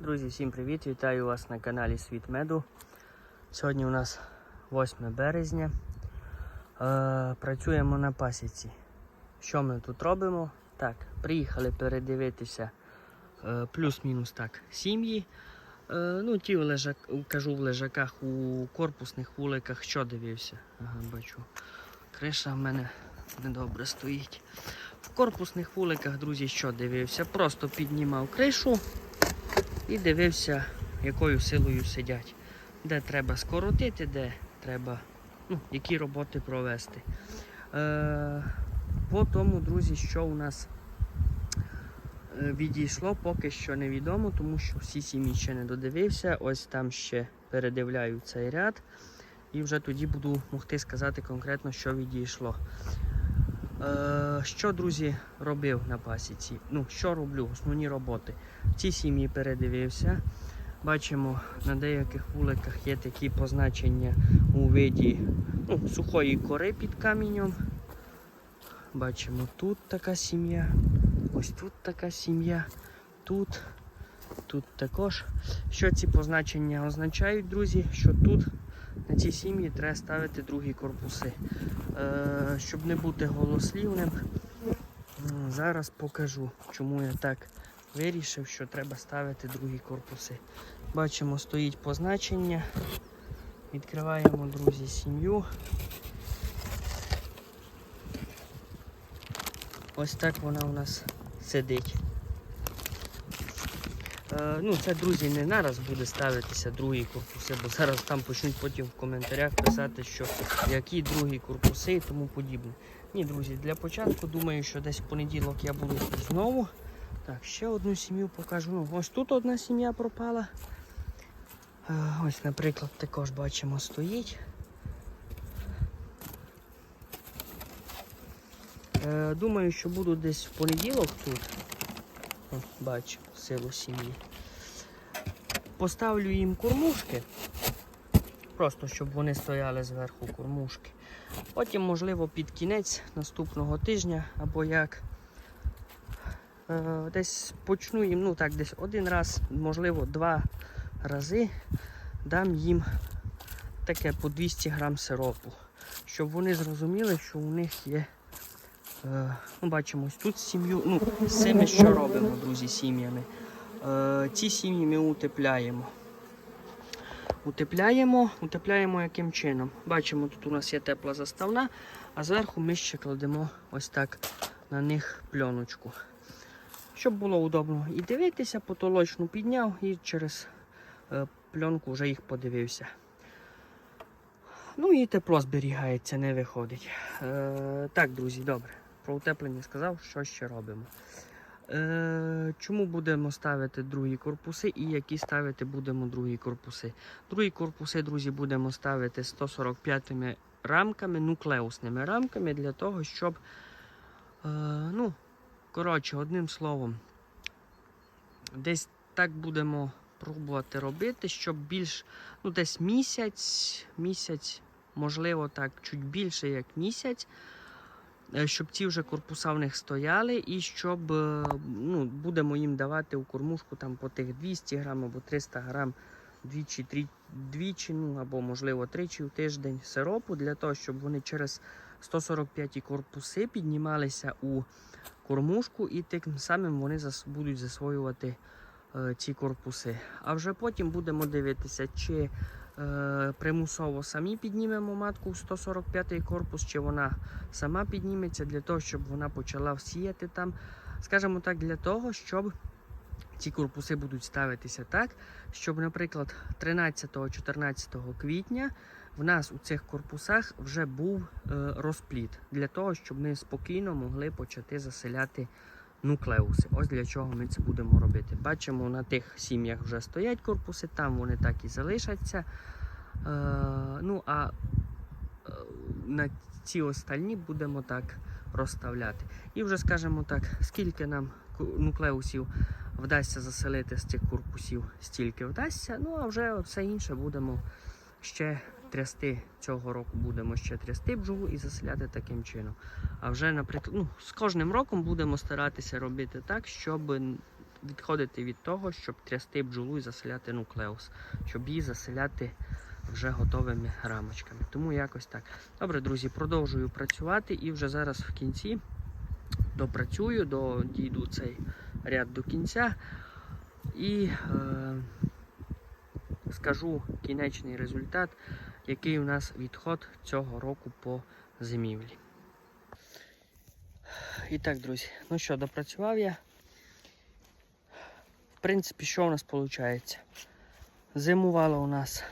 Друзі, всім привіт! Вітаю вас на каналі Світ Меду. Сьогодні у нас 8 березня. Е, працюємо на пасіці. Що ми тут робимо? Так, приїхали передивитися е, плюс-мінус так сім'ї. Е, ну, ті в лежак, кажу в лежаках у корпусних вуликах, що дивився. Ага, бачу. Криша в мене недобре стоїть. В корпусних вуликах, друзі, що дивився? Просто піднімав кришу і дивився, якою силою сидять. Де треба скоротити, де треба, ну, які роботи провести. Е, по тому, друзі, що у нас е, відійшло, поки що невідомо, тому що всі сім'ї ще не додивився. Ось там ще передивляю цей ряд. І вже тоді буду могти сказати конкретно, що відійшло. Е, що, друзі, робив на пасіці? Ну, що роблю? Основні роботи. Ці сім'ї передивився. Бачимо, на деяких вуликах є такі позначення у виді ну, сухої кори під камінням. Бачимо, тут така сім'я, ось тут така сім'я, тут, тут також. Що ці позначення означають, друзі? Що тут на ці сім'ї треба ставити другі корпуси. Е, щоб не бути голослівним, зараз покажу, чому я так вирішив, що треба ставити другі корпуси. Бачимо, стоїть позначення. Відкриваємо, друзі, сім'ю. Ось так вона у нас сидить. Е, ну, це, друзі, не зараз буде ставитися другі корпуси, бо зараз там почнуть потім в коментарях писати, що які другі корпуси і тому подібне. Ні, друзі, для початку думаю, що десь в понеділок я буду знову. Так, ще одну сім'ю покажу. Ну, ось тут одна сім'я пропала. Е, ось, наприклад, також бачимо стоїть. Е, думаю, що буду десь в понеділок тут. Бачу силу сім'ї. Поставлю їм кормушки. Просто щоб вони стояли зверху кормушки. Потім, можливо, під кінець наступного тижня або як. Е, десь почну їм, ну так, десь один раз, можливо, два рази дам їм таке по 200 грам сиропу. Щоб вони зрозуміли, що у них є. Е, ну, бачимо, тут сім'ю. Ну, з цими що робимо, друзі, сім'ями. Е, ці сім'ї ми утепляємо. Утепляємо, утепляємо яким чином. Бачимо, тут у нас є тепла заставна, а зверху ми ще кладемо ось так на них пленочку. Щоб було удобно і дивитися, потолочну підняв і через е, пленку вже їх подивився. Ну і тепло зберігається, не виходить. Е, так, друзі, добре. Про утеплення сказав, що ще робимо. Е, чому будемо ставити другі корпуси і які ставити будемо другі корпуси? Другі корпуси, друзі, будемо ставити 145 рамками, нуклеусними рамками для того, щоб, е, ну, коротше, одним словом, десь так будемо пробувати робити, щоб більш, ну, десь місяць, місяць, можливо, так, чуть більше як місяць. Е, щоб ці вже корпуса в них стояли, і щоб е, ну, будемо їм давати у кормушку там по тих 200 грам або 300 грам двічі, трі, двічі, ну або можливо тричі в тиждень сиропу, для того, щоб вони через 145 корпуси піднімалися у кормушку, і тим самим вони зас, будуть засвоювати е, ці корпуси. А вже потім будемо дивитися, чи примусово самі піднімемо матку в 145 корпус, чи вона сама підніметься для того, щоб вона почала всіяти там. Скажімо так, для того, щоб ці корпуси будуть ставитися так, щоб, наприклад, 13-14 квітня в нас у цих корпусах вже був е, розпліт для того, щоб ми спокійно могли почати заселяти нуклеуси. Ось для чого ми це будемо робити. Бачимо, на тих сім'ях вже стоять корпуси, там вони так і залишаться. Е, ну а е, на ці остальні будемо так розставляти. І вже скажемо так, скільки нам нуклеусів вдасться заселити з цих корпусів, стільки вдасться. Ну а вже все інше будемо ще трясти цього року, будемо ще трясти бджолу і заселяти таким чином. А вже, наприклад, ну, з кожним роком будемо старатися робити так, щоб відходити від того, щоб трясти бджолу і заселяти нуклеус, щоб її заселяти вже готовими рамочками. Тому якось так. Добре, друзі, продовжую працювати і вже зараз в кінці допрацюю, до, дійду цей ряд до кінця і е, скажу кінечний результат, який у нас відход цього року по зимівлі. І так, друзі, ну що, допрацював я. В принципі, що у нас виходить? Зимувало у нас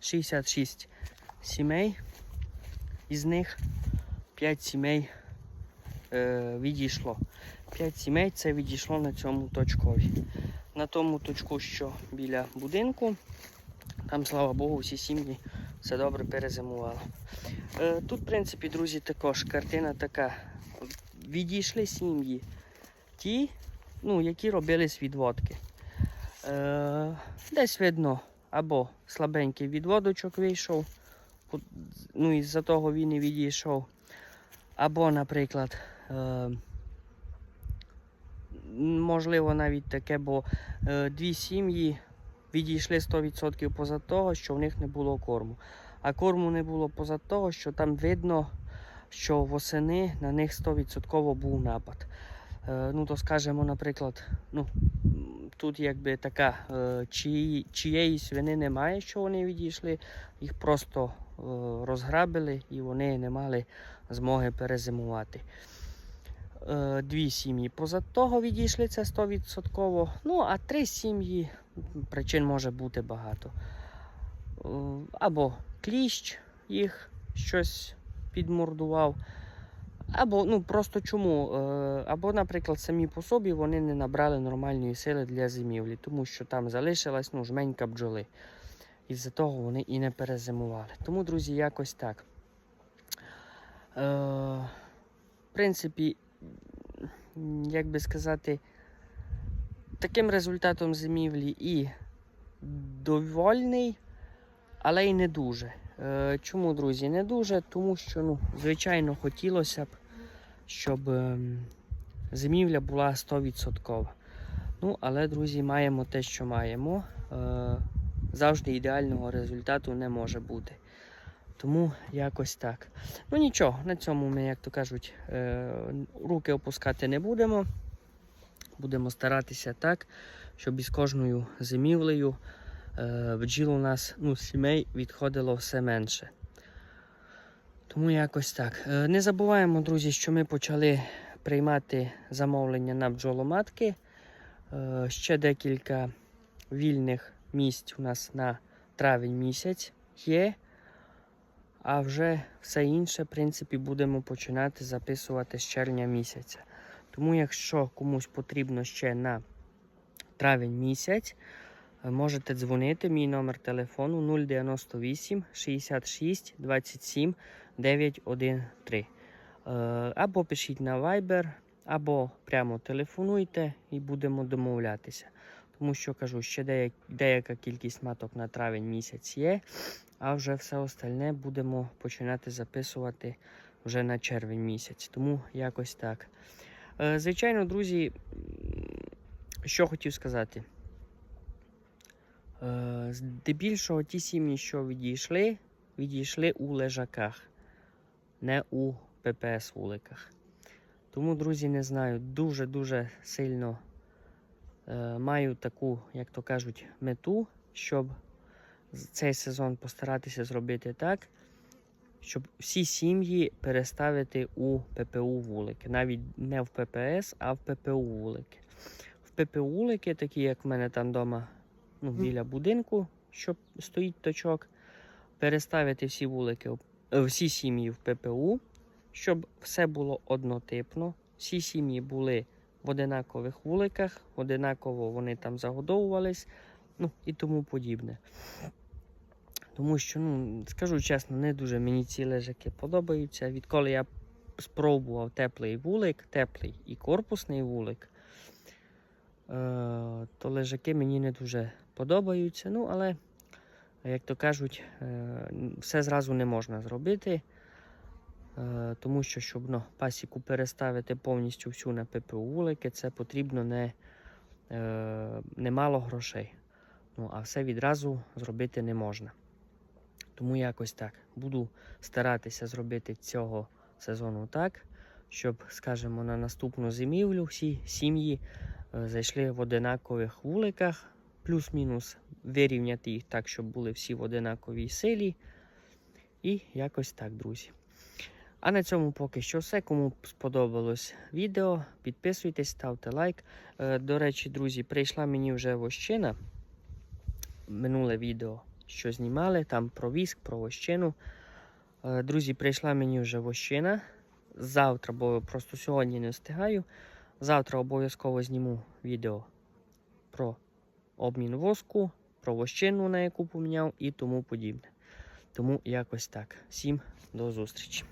66 сімей, із них 5 сімей е, відійшло. 5 сімей це відійшло на цьому точкові. На тому точку, що біля будинку, там, слава Богу, всі сім'ї все добре перезимувало. Е, тут, в принципі, друзі, також картина така. Відійшли сім'ї ті, ну, які робились відводки. Е, десь видно, або слабенький відводочок вийшов, ну і з-за того він і відійшов. Або, наприклад, е, можливо навіть таке, бо дві сім'ї відійшли 100% поза того, що в них не було корму. А корму не було поза того, що там видно, що восени на них 100% був напад. Е, ну, то скажемо, наприклад, ну, тут якби така е, чиї, чиєї свини немає, що вони відійшли, їх просто е, розграбили і вони не мали змоги перезимувати. Дві сім'ї поза того відійшли це 100%. Ну, а три сім'ї причин може бути багато. Е, Або кліщ їх щось підмордував. Або ну просто чому? Е, Або, наприклад, самі по собі вони не набрали нормальної сили для зимівлі, тому що там залишилась ну, жменька бджоли. Із-за того вони і не перезимували. Тому, друзі, якось так. Е, в принципі, як би сказати, таким результатом зимівлі і довольний, але й не дуже. Е, Чому, друзі, не дуже? Тому що, ну, звичайно, хотілося б, щоб ем, зимівля була 100%. Ну, але, друзі, маємо те, що маємо. Е, Завжди ідеального результату не може бути. Тому якось так. Ну нічого, на цьому ми, як то кажуть, е, руки опускати не будемо. Будемо старатися так, щоб із кожною зимівлею е, бджіл у нас ну, сімей відходило все менше. Тому якось так. Е, Не забуваємо, друзі, що ми почали приймати замовлення на бджоломатки. Е, Ще декілька вільних місць у нас на травень місяць є. А вже все інше, в принципі, будемо починати записувати з червня місяця. Тому, якщо комусь потрібно ще на травень місяць, е, можете дзвонити. Мій номер телефону 098 66 27 913. Е, Або пишіть на Viber, або прямо телефонуйте і будемо домовлятися. Тому що кажу, ще деяк, деяка кількість маток на травень місяць є, а вже все остальне будемо починати записувати вже на червень місяць. Тому якось так. Е, Звичайно, друзі, що хотів сказати. Е, Здебільшого ті сім'ї, що відійшли, відійшли у лежаках, не у ППС вуликах. Тому, друзі, не знаю, дуже-дуже сильно е, маю таку, як то кажуть, мету, щоб цей сезон постаратися зробити так, щоб всі сім'ї переставити у ППУ вулики. Навіть не в ППС, а в ППУ вулики. В ППУ вулики, такі як в мене там вдома ну, біля будинку, що стоїть точок, переставити всі вулики, е, всі сім'ї в ППУ, щоб все було однотипно. Всі сім'ї були в одинакових вуликах, одинаково вони там загодовувались, ну і тому подібне. Тому що, ну, скажу чесно, не дуже мені ці лежаки подобаються. Відколи я спробував теплий вулик, теплий і корпусний вулик, е, то лежаки мені не дуже подобаються. Ну, але, як то кажуть, е, все зразу не можна зробити. Е, Тому що, щоб ну, пасіку переставити повністю всю на ППУ вулики, це потрібно не немало грошей. Ну, а все відразу зробити не можна. Тому якось так. Буду старатися зробити цього сезону так, щоб, скажімо, на наступну зимівлю всі сім'ї е, зайшли в одинакових вуликах, плюс-мінус вирівняти їх так, щоб були всі в одинаковій силі. І якось так, друзі. А на цьому поки що все. Кому сподобалось відео, підписуйтесь, ставте лайк. Е, До речі, друзі, прийшла мені вже вощина. Минуле відео, що знімали, там про віск, про вощину. Е, Друзі, прийшла мені вже вощина. Завтра, бо просто сьогодні не встигаю. Завтра обов'язково зніму відео про обмін воску, про вощину, на яку поміняв і тому подібне. Тому якось так. Всім до зустрічі.